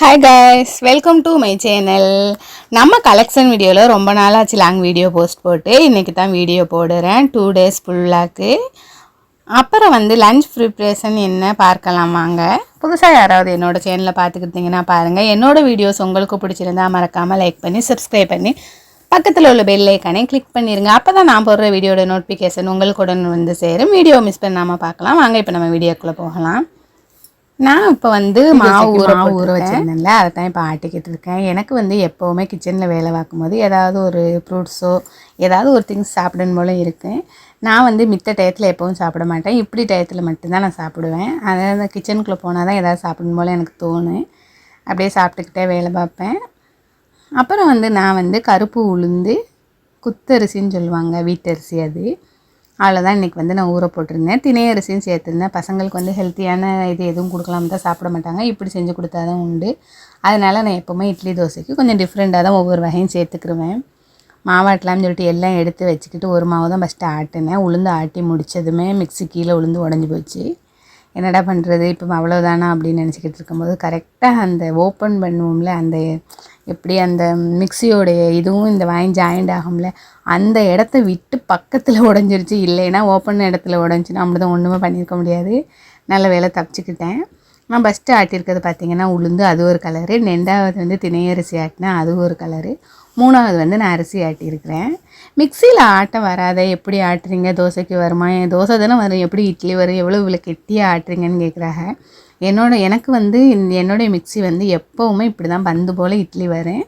Hi guys welcome to my channel நம்ம collection வீடியோவில் ரொம்ப நாளாச்சு லாங் வீடியோ போஸ்ட் போட்டு இன்றைக்கி தான் வீடியோ போடுறேன். டூ டேஸ் ஃபுல்லாக்கு அப்புறம் வந்து லஞ்ச் ப்ரிப்ரேஷன் என்ன பார்க்கலாம் வாங்க. புதுசாக யாராவது என்னோடய சேனலை பார்த்துக்கிட்டிங்கன்னா பாருங்கள் என்னோட வீடியோஸ் உங்களுக்கு பிடிச்சிருந்தா மறக்காமல் லைக் பண்ணி சப்ஸ்கிரைப் பண்ணி பக்கத்தில் உள்ள பெல் ஐக்கானே கிளிக் பண்ணிடுங்க அப்போ தான் நான் போடுற வீடியோட நோட்டிஃபிகேஷன் உங்களுக்கு உடனே வந்து சேரும். வீடியோ மிஸ் பண்ணாமல் பார்க்கலாம். வாங்க இப்போ நம்ம வீடியோக்குள்ளே போகலாம். நான் இப்போ வந்து மாவு ஊற மாவு ஊற வச்சுருந்தேன்ல அதை தான் இப்போ ஆட்டிக்கிட்டு இருக்கேன் எனக்கு வந்து எப்போவுமே கிச்சனில் வேலை பார்க்கும்போது ஏதாவது ஒரு ஃப்ரூட்ஸோ ஏதாவது ஒரு திங்ஸ் சாப்பிடணும் போல இருக்கு. நான் வந்து மித்த டயத்தில் எப்போவும் சாப்பிட மாட்டேன். இப்படி டயத்தில் மட்டும்தான் நான் சாப்பிடுவேன். அதாவது கிச்சனுக்குள்ளே போனால் தான் ஏதாவது சாப்பிடணும் போல் எனக்கு தோணும். அப்படியே சாப்பிட்டுக்கிட்டே வேலை பார்ப்பேன். அப்புறம் வந்து நான் வந்து கருப்பு உளுந்து குத்தரிசின்னு சொல்லுவாங்க வீட்டரிசி அது. அவ்வளோதான் இன்றைக்கி வந்து நான் ஊற போட்டிருந்தேன். திணையரிசியும் சேர்த்துருந்தேன். பசங்களுக்கு வந்து ஹெல்த்தியான இது எதுவும் கொடுக்கலாம் தான் சாப்பிட மாட்டாங்க. இப்படி செஞ்சு கொடுத்தா தான் உண்டு. அதனால் நான் எப்போவுமே இட்லி தோசைக்கு கொஞ்சம் டிஃப்ரெண்ட்டாக தான் ஒவ்வொரு வகையும் சேர்த்துக்கிருவேன். மாவாட்டலாம்னு சொல்லிட்டு எல்லாம் எடுத்து வச்சுக்கிட்டு ஒரு மாவு தான் ஃபஸ்ட்டு ஆட்டினேன். உளுந்து ஆட்டி முடித்ததுமே மிக்ஸி கீழே உளுந்து உடஞ்சி போச்சு. என்னடா பண்ணுறது இப்போ அவ்வளோதானா அப்படின்னு நினச்சிக்கிட்டு இருக்கும்போது கரெக்டாக அந்த ஓப்பன் பண்ணுவோம்ல அந்த எப்படி அந்த மிக்சியோடைய இதுவும் இந்த வாங்கி ஜாயிண்ட் ஆகும்ல அந்த இடத்த விட்டு பக்கத்தில் உடஞ்சிருச்சு இல்லைன்னா ஓப்பன் இடத்துல உடஞ்சின்னா அப்படி தான் ஒன்றுமே பண்ணியிருக்க முடியாது. நல்ல வேலை தப்பிச்சுக்கிட்டேன். நான் ஃபஸ்ட்டு ஆட்டியிருக்கிறது பார்த்தீங்கன்னா உளுந்து அது ஒரு கலரு ரெண்டாவது வந்து திணையரிசி ஆட்டினா அது ஒரு கலரு மூணாவது வந்து நான் அரிசி ஆட்டியிருக்கிறேன். மிக்சியில் ஆட்ட வராத எப்படி ஆட்டுறீங்க? தோசைக்கு வருமா? என் தோசை தானே வரும். எப்படி இட்லி வரும்? எவ்வளோ இவ்வளோ கெட்டியாக ஆட்டுறீங்கன்னு கேட்குறாங்க என்னோட எனக்கு வந்து என்னுடைய மிக்சி வந்து எப்போவுமே இப்படி தான் பந்து போல் இட்லி வரும்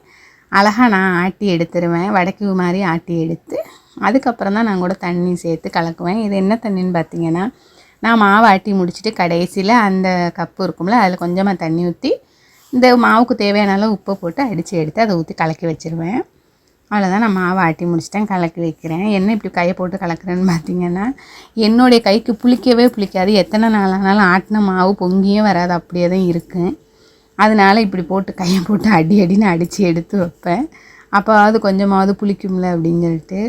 அழகாக நான் ஆட்டி எடுத்துருவேன். வடக்கு மாதிரி ஆட்டி எடுத்து அதுக்கப்புறம் தான் நான் கூட தண்ணி சேர்த்து கலக்குவேன். இது என்ன தண்ணின்னு பார்த்தீங்கன்னா நான் மாவு ஆட்டி முடிச்சுட்டு கடைசியில் அந்த கப்பு இருக்கும்ல அதில் கொஞ்சமாக தண்ணி ஊற்றி இந்த மாவுக்கு தேவையான அளவு உப்பை போட்டு அடித்து எடுத்து அதை ஊற்றி கலக்கி வச்சுருவேன். அவ்வளோதான் நான் மாவை ஆட்டி முடிச்சிட்டேன் கலக்கி வைக்கிறேன். என்ன இப்படி கையை போட்டு கலக்குறேன்னு பார்த்தீங்கன்னா என்னுடைய கைக்கு புளிக்கவே புளிக்காது. எத்தனை நாள் ஆனாலும் ஆட்டின மாவு பொங்கியே வராது அப்படியே தான் இருக்கும் அதனால் இப்படி போட்டு கையை போட்டு அடி அடின்னு அடித்து எடுத்து வைப்பேன். அப்போ அது கொஞ்சமாவது புளிக்கும்ல அப்படின்னு சொல்லிட்டு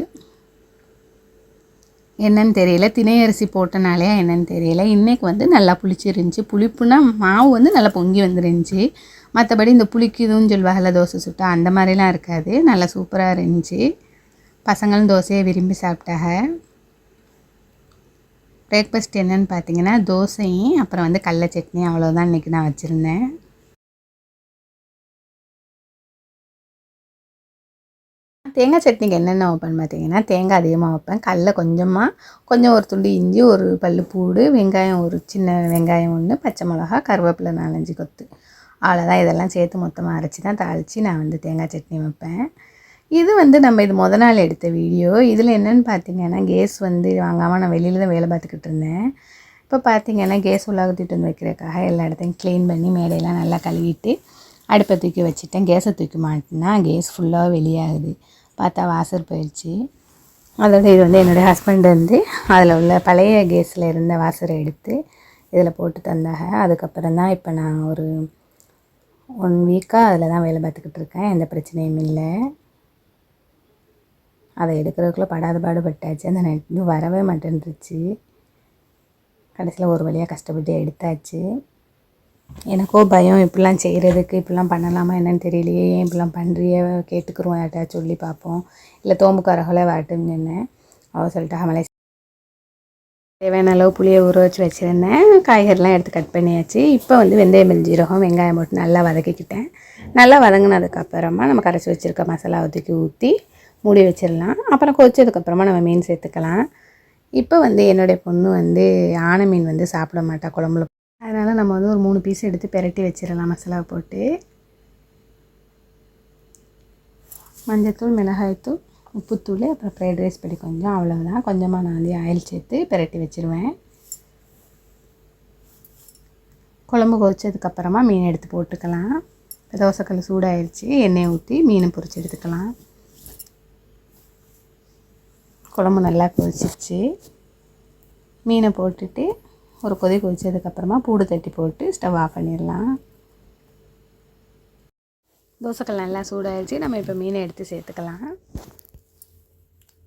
என்னன்னு தெரியல. திணையரிசி போட்டனாலே என்னன்னு தெரியல. இன்றைக்கி வந்து நல்லா புளிச்சிருந்துச்சி. புளிப்புனா மாவு வந்து நல்லா பொங்கி வந்துருந்துச்சி. மற்றபடி இந்த புளிக்குதுன்னு சொல்லுவாங்கல்ல தோசை சுட்டா அந்த மாதிரிலாம் இருக்காது. நல்லா சூப்பராக இருந்துச்சு. பசங்களும் தோசையை விரும்பி சாப்பிட்டாங்க. பிரேக்ஃபாஸ்ட் என்னன்னு பார்த்தீங்கன்னா தோசையும் அப்புறம் வந்து கடல சட்னி அவ்வளோதான் இன்றைக்கி நான் வச்சுருந்தேன். தேங்காய் சட்னிக்கு என்னென்ன வைப்பேன்னு பார்த்தீங்கன்னா தேங்காய் அதிகமாக வைப்பேன். கடல கொஞ்சமாக கொஞ்சம் ஒரு துண்டு இஞ்சி ஒரு பல் பூடு வெங்காயம் ஒரு சின்ன வெங்காயம் ஒன்று பச்சை மிளகா கருவேப்பிலை நாலஞ்சு கொத்து. அவ்வளோதான் இதெல்லாம் சேர்த்து மொத்தமாக அரைச்சி தான் தாளித்து நான் வந்து தேங்காய் சட்னி வைப்பேன். இது வந்து நம்ம இது முத நாள் எடுத்த வீடியோ. இதில் என்னென்னு பார்த்தீங்கன்னா கேஸ் வந்து வாங்காமல் நான் வெளியில் தான் வேலை பார்த்துக்கிட்டு இருந்தேன். இப்போ பார்த்தீங்கன்னா கேஸ் உலகத்திட்டு வந்து வைக்கிறதுக்காக எல்லா இடத்தையும் க்ளீன் பண்ணி மேடையெல்லாம் நல்லா கழுவிட்டு அடுப்பை தூக்கி வச்சுட்டேன். கேஸை தூக்கி மாட்டினா கேஸ் ஃபுல்லாக வெளியாகுது. பார்த்தா வாசர் போயிடுச்சு. அதோட இது வந்து என்னுடைய ஹஸ்பண்ட் வந்து அதில் உள்ள பழைய கேஸில் இருந்த வாசரை எடுத்து இதில் போட்டு தந்தாங்க. அதுக்கப்புறம் தான் இப்போ நான் ஒரு ஒன் வீக்காக அதில் தான் வேலை பார்த்துக்கிட்டு இருக்கேன். எந்த பிரச்சனையும் இல்லை. அதை எடுக்கிறதுக்குள்ளே படாத பாடுபட்டாச்சு. அந்த நெட் வரவே மாட்டேன்ருச்சு கடைசியில் ஒரு வழியாக கஷ்டப்பட்டு எடுத்தாச்சு. எனக்கோ பயம் இப்படிலாம் செய்கிறதுக்கு இப்படிலாம் பண்ணலாமா என்னன்னு தெரியலையே ஏன் இப்படிலாம் பண்ணுறிய கேட்டுக்கிறோம் யார்ட்டா சொல்லி பார்ப்போம். இல்லை தோம்புக்காரர்களே வரட்டும்னு சொன்னேன் அவ சொல்லிட்டா மலை தேவையான அளவு புளியை ஊற வச்சு வச்சுருந்தேன். காய்கறிலாம் எடுத்து கட் பண்ணியாச்சு. இப்போ வந்து வெந்தயம் ஜீரகம் வெங்காயம் போட்டு நல்லா வதக்கிக்கிட்டேன். நல்லா வதங்கினதுக்கப்புறமா நம்ம கரைச்சி வச்சுருக்க மசாலா ஊற்றி ஊற்றி மூடி வச்சிடலாம். அப்புறம் கொதிச்சதுக்கப்புறமா நம்ம மீன் சேர்த்துக்கலாம். இப்போ வந்து என்னுடைய பொண்ணு வந்து ஆனை மீன் வந்து சாப்பிட மாட்டா குழம்புல அதனால் நம்ம வந்து ஒரு மூணு பீஸ் எடுத்து பெரட்டி வச்சிடலாம் மசாலா போட்டு. மஞ்சத்தூள் மிளகாய்த்தூள் உப்புத்தூள் அப்புறம் ஃப்ரைட் ரைஸ் படி கொஞ்சம் அவ்வளோதான் கொஞ்சமாக நான் வந்து ஆயில் சேர்த்து பெரட்டி வச்சுருவேன். குழம்பு கொதிச்சதுக்கப்புறமா மீன் எடுத்து போட்டுக்கலாம். தோசைக்கல் சூடாயிருச்சு எண்ணெய் ஊற்றி மீனை பொரிச்சு எடுத்துக்கலாம். குழம்பு நல்லா கொதிச்சிருச்சு. மீனை போட்டுட்டு ஒரு கொதி கொதிச்சதுக்கப்புறமா பூடு தட்டி போட்டு ஸ்டவ் ஆஃப் பண்ணிடலாம். தோசைக்கல் நல்லா சூடாகிடுச்சு நம்ம இப்போ மீனை எடுத்து சேர்த்துக்கலாம்.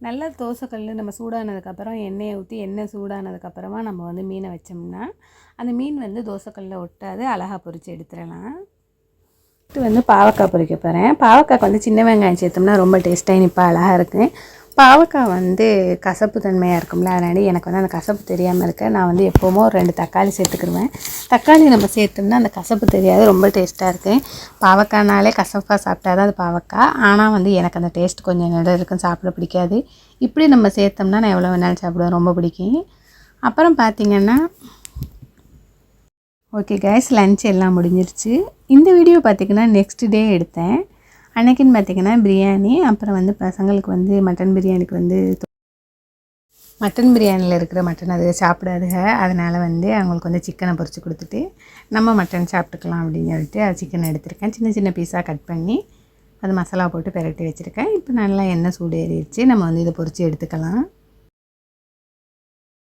நல்லா தோசைக்கல் நம்ம சூடானதுக்கப்புறம் எண்ணெயை ஊற்றி எண்ணெய் சூடானதுக்கப்புறமா நம்ம வந்து மீனை வச்சோம்னா அந்த மீன் வந்து தோசைக்கல்லில் ஒட்டாது. அழகாக பொரித்து எடுத்துடலாம். நெக்ஸ்ட்டு வந்து பாவக்காய் பொரிக்க போகிறேன் பாவக்காய்க்கு வந்து சின்ன வெங்காயம் சேர்த்தோம்னா ரொம்ப டேஸ்ட்டாக இனிப்பா அழகாக இருக்கும். பாவக்காய் வந்து கசப்பு தன்மையாக இருக்கும்ல அதனால எனக்கு வந்து அந்த கசப்பு தெரியாமல் இருக்க நான் வந்து எப்போவுமே ஒரு ரெண்டு தக்காளி சேர்த்துக்கிருவேன். தக்காளி நம்ம சேர்த்தோம்னா அந்த கசப்பு தெரியாது ரொம்ப டேஸ்ட்டாக இருக்கும் பாவக்காய்னாலே கசப்பாக சாப்பிட்டா தான் அது பாவக்காய். ஆனால் வந்து எனக்கு அந்த டேஸ்ட் கொஞ்சம் நடு இருக்கும் சாப்பிட பிடிக்காது. இப்படி நம்ம சேர்த்தோம்னா நான் எவ்வளோ வேணாலும் சாப்பிடுவேன் ரொம்ப பிடிக்கும். அப்புறம் பார்த்திங்கன்னா ஓகே கேஸ் லன்ச் எல்லாம் முடிஞ்சிருச்சு. இந்த வீடியோ பார்த்திங்கன்னா நெக்ஸ்ட் டே எடுத்தேன். அன்றைக்கின்னு பார்த்திங்கன்னா பிரியாணி அப்புறம் வந்து பசங்களுக்கு வந்து மட்டன் பிரியாணிக்கு வந்து மட்டன் பிரியாணியில் இருக்கிற மட்டன் அது சாப்பிடாதுங்க அதனால் வந்து அவங்களுக்கு வந்து சிக்கனை பொரித்து கொடுத்துட்டு நம்ம மட்டன் சாப்பிட்டுக்கலாம் அப்படின்னு சொல்லிட்டு அது சிக்கன் எடுத்திருக்கேன். சின்ன சின்ன பீஸாக கட் பண்ணி அது மசாலா போட்டு பெரட்டி வச்சுருக்கேன். இப்போ நல்லா எண்ணெய் சூடு ஏறிடுச்சு. நம்ம வந்து இதை பொரித்து எடுத்துக்கலாம்.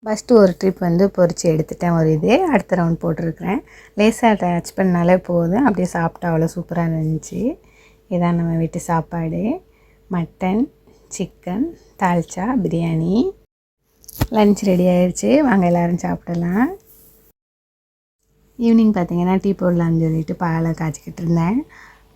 ஃபஸ்ட்டு ஒரு ட்ரிப் வந்து பொரித்து எடுத்துட்டேன். ஒரு இது. அடுத்த ரவுண்ட் போட்டிருக்கிறேன். லேசாக டச் பண்ணாலே போதும். அப்படியே சாப்பிட்டா அவ்வளோ சூப்பராக இருந்துச்சு. இதான் நம்ம வீட்டு சாப்பாடு. Mutton chicken dalcha biryani. Lunch ready ஆயிடுச்சு வாங்க எல்லோரும் சாப்பிடலாம். ஈவினிங் பார்த்தீங்கன்னா டீ போடலான்னு சொல்லிட்டு பாலை காய்ச்சிக்கிட்டு இருந்தேன்.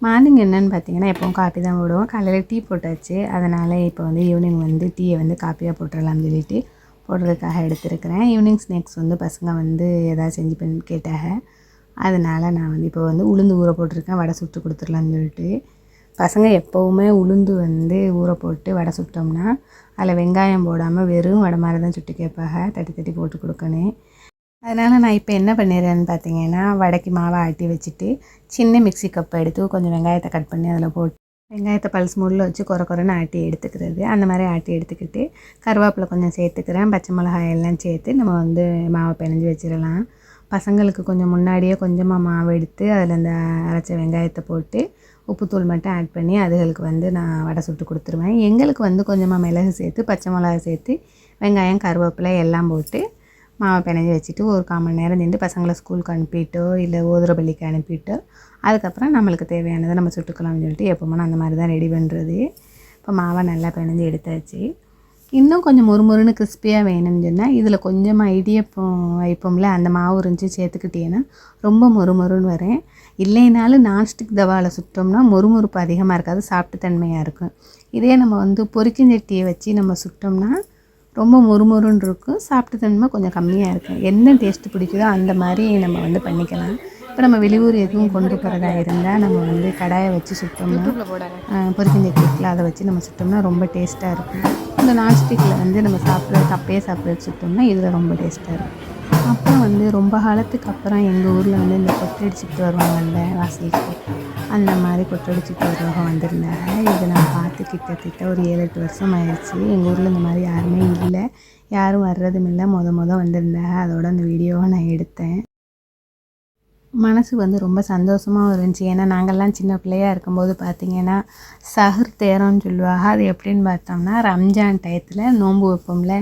மார்னிங் என்னென்னு பார்த்தீங்கன்னா எப்போவும் காப்பி தான் போடுவோம். காலையில் டீ போட்டாச்சு. அதனால் இப்போ வந்து ஈவினிங் வந்து டீயை வந்து காப்பியாக போட்டுடலாம்னு சொல்லிட்டு போடுறதுக்காக எடுத்துருக்கிறேன். ஈவினிங் ஸ்நாக்ஸ் வந்து பசங்க வந்து எதாவது செஞ்சு பண்ணி கேட்டாங்க. அதனால் நான் வந்து இப்போ வந்து உளுந்து ஊற போட்டிருக்கேன். வடை சுட்டு கொடுத்துடலான்னு சொல்லிட்டு பசங்க எப்போவுமே உளுந்து வந்து ஊற போட்டு வடை சுட்டோம்னா அதில் வெங்காயம் போடாமல் வெறும் வடை மாதிரி தான் சுட்டு கேட்பாங்க. தட்டி தட்டி போட்டு கொடுக்கணும். அதனால் நான் இப்போ என்ன பண்ணிடுறேன்னு பார்த்தீங்கன்னா வடைக்கு மாவை ஆட்டி வச்சுட்டு சின்ன மிக்ஸி கப்பை எடுத்து கொஞ்சம் வெங்காயத்தை கட் பண்ணி அதில் போட்டு வெங்காயத்தை பல்ஸ் முள்ள வச்சு குறை குறைன்னு ஆட்டி எடுத்துக்கிறது. அந்த மாதிரி ஆட்டி எடுத்துக்கிட்டு கருவேப்பிலை கொஞ்சம் சேர்த்துக்கிறேன். பச்சை மிளகாய் எல்லாம் சேர்த்து நம்ம வந்து மாவை பிணைஞ்சி வச்சிடலாம். பசங்களுக்கு கொஞ்சம் முன்னாடியே கொஞ்சமாக மாவு எடுத்து அதில் இந்த அரைச்ச வெங்காயத்தை போட்டு உப்புத்தூள் மட்டும் ஆட் பண்ணி அதுகளுக்கு வந்து நான் வடை சுட்டு கொடுத்துருவேன். எங்களுக்கு வந்து கொஞ்சமாக மிளகு சேர்த்து பச்சை மிளகா சேர்த்து வெங்காயம் கருவேப்பிலை எல்லாம் போட்டு மாவை பிணைஞ்சி வச்சுட்டு ஒரு கால் மணி நேரம் நின்று பசங்களை ஸ்கூலுக்கு அனுப்பிட்டோ இல்லை ஓதுற பள்ளிக்கு அனுப்பிட்டோ அதுக்கப்புறம் நம்மளுக்கு தேவையானதை நம்ம சுட்டுக்கலாம்னு சொல்லிட்டு எப்போவுமே அந்த மாதிரி தான் ரெடி பண்ணுறது இப்போ மாவை நல்லா பிணைஞ்சி எடுத்தாச்சு. இன்னும் கொஞ்சம் முறுமுறுன்னு கிறிஸ்பியாக வேணும்னு சொன்னால் இதில் கொஞ்சமாக இடியப்பம் வைப்போம்ல அந்த மாவு இருந்துச்சு சேர்த்துக்கிட்டேன்னா ரொம்ப மொறுமொறுன்னு வரேன் இல்லைனாலும் நான்ஸ்டிக் தவாவில் சுட்டோம்னா மொறுமொறுப்பு அதிகமாக இருக்காது சாப்பிட்டு தன்மையாக இருக்கும். இதே நம்ம வந்து பொரிக்கஞ்சட்டியை வச்சு நம்ம சுட்டோம்னா ரொம்ப மொறுமொறுன்னு இருக்கும் சாப்பிட்டு தன்மை கொஞ்சம் கம்மியாக இருக்கும். என்ன டேஸ்ட்டு பிடிக்குதோ அந்த மாதிரி நம்ம வந்து பண்ணிக்கலாம். இப்போ நம்ம வெளியூர் எதுவும் கொண்டு போகிறதா இருந்தால் நம்ம வந்து கடாயை வச்சு சுட்டோம்னா பொரிக்கஞ்ச கேக்கில் அதை வச்சு நம்ம சுட்டோம்னா ரொம்ப டேஸ்ட்டாக இருக்கும். இந்த நான்ஸ்டிக்கில் வந்து நம்ம சாப்பிட்ற கப்பையே சாப்பிட்றது வச்சுட்டோம்னா இதில் ரொம்ப டேஸ்ட்டாக இருக்கும். அப்புறம் வந்து ரொம்ப காலத்துக்கு அப்புறம் எங்கள் ஊரில் வந்து இந்த கொட்டடிச்சுட்டு வருவாங்கல்ல வாசலுக்கு அந்த மாதிரி கொட்டடிச்சுட்டு வருவாங்க வந்திருந்தாங்க. இதை நான் பார்த்து கிட்டத்தட்ட ஒரு ஏழு எட்டு வருஷம் ஆயிடுச்சு. எங்கள் ஊரில் இந்த மாதிரி யாருமே இல்லை. யாரும் வர்றதும் இல்லை. மொதல் மொதல் வந்திருந்தாங்க. அதோட அந்த வீடியோவை நான் எடுத்தேன். மனசு வந்து ரொம்ப சந்தோஷமாகவும் இருந்துச்சு. ஏன்னா நாங்கள்லாம் சின்ன பிள்ளையாக இருக்கும்போது பார்த்திங்கன்னா சஹர் தேரம்னு சொல்லுவாங்க. அது எப்படின்னு பார்த்தோம்னா ரம்ஜான் டயத்தில் நோன்பு வைப்போம்ல.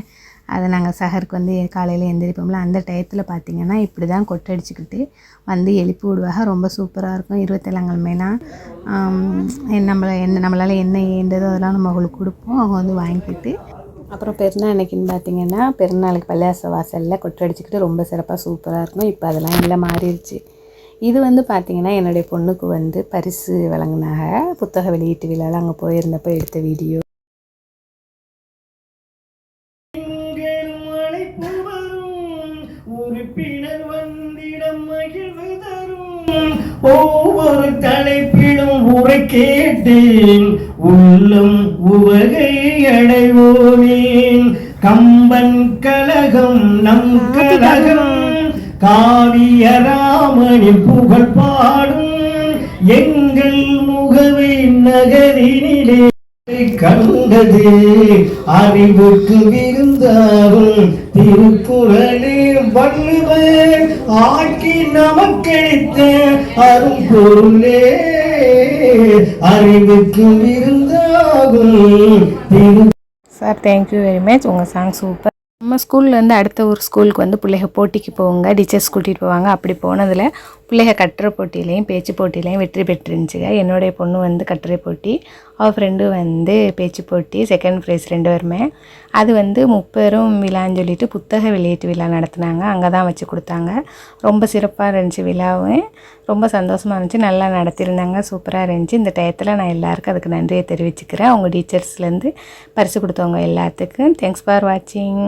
அதை நாங்கள் சஹருக்கு வந்து காலையில் எந்திரிப்போம்ல. அந்த டயத்தில் பார்த்திங்கன்னா இப்படி தான் கொட்டடிச்சுக்கிட்டு வந்து எழுப்பி விடுவாங்க. ரொம்ப சூப்பராக இருக்கும். இருபத்தேழாங்கிழமைனா நம்மளை என்ன நம்மளால் என்ன ஏண்டதோ அதெல்லாம் நம்ம அவங்களுக்கு கொடுப்போம். அவங்க வந்து வாங்கிக்கிட்டு அப்புறம் பெருநாள் அன்னைக்குன்னு பார்த்தீங்கன்னா பெருநாளுக்கு பள்ளியாச வாசலில் கொட்டடிச்சுக்கிட்டு ரொம்ப சிறப்பாக சூப்பராக இருக்கும். இப்போ அதெல்லாம் இல்லை மாறிடுச்சு. இது வந்து பார்த்திங்கன்னா என்னுடைய பொண்ணுக்கு வந்து பரிசு வழங்கினாங்க. புத்தக வெளியீட்டு விழாவில் அங்கே போயிருந்தப்போ எடுத்த வீடியோ. ஒவ்வொரு தலைப்பிலும் உரை கேட்டேன். உள்ளம் உவகை அடைவோனேன். கம்பன் கலகம் நம் கலகம். காவிய காவியராமனின் புகழ் பாடும் எங்கள் முகவை நகரினிலே கண்டது. அறிவுக்கு விருந்தாகும் திருக்குறளே வள்ளுவர். ஆக்கி நமக்களித்த அரும்பொருளே அறிவுக்கு விருந்தாகும் Thiru sir thank you very much உங்கள் சாங் சூப்பர் நம்ம ஸ்கூல்லேருந்து அடுத்த ஒரு ஸ்கூலுக்கு வந்து பிள்ளைக போட்டிக்கு போவாங்க டீச்சர்ஸ் கூட்டிகிட்டு போவாங்க. அப்படி போனதில் பிள்ளைக கட்டுரை போட்டியிலையும் பேச்சு போட்டியிலையும் வெற்றி பெற்றுருந்துச்சுங்க. என்னுடைய பொண்ணு வந்து கட்டுரை போட்டி அவள் ஃப்ரெண்டு வந்து பேச்சு போட்டி செகண்ட் ப்ரைஸ் ரெண்டு பேருமே. அது வந்து முப்பெரும் விழான்னு சொல்லிட்டு புத்தக வெளியீட்டு விழா நடத்துனாங்க. அங்கே தான் வச்சு கொடுத்தாங்க. ரொம்ப சிறப்பாக இருந்துச்சு விழாவும். ரொம்ப சந்தோஷமாக இருந்துச்சு. நல்லா நடத்தியிருந்தாங்க. சூப்பராக இருந்துச்சு. இந்த டயத்தில் நான் எல்லாருக்கும் அதுக்கு நன்றியை தெரிவிச்சுக்கிறேன். அவங்க டீச்சர்ஸ்லேருந்து பரிசு கொடுத்தவங்க எல்லாத்துக்கும். தேங்க்ஸ் ஃபார் வாட்சிங்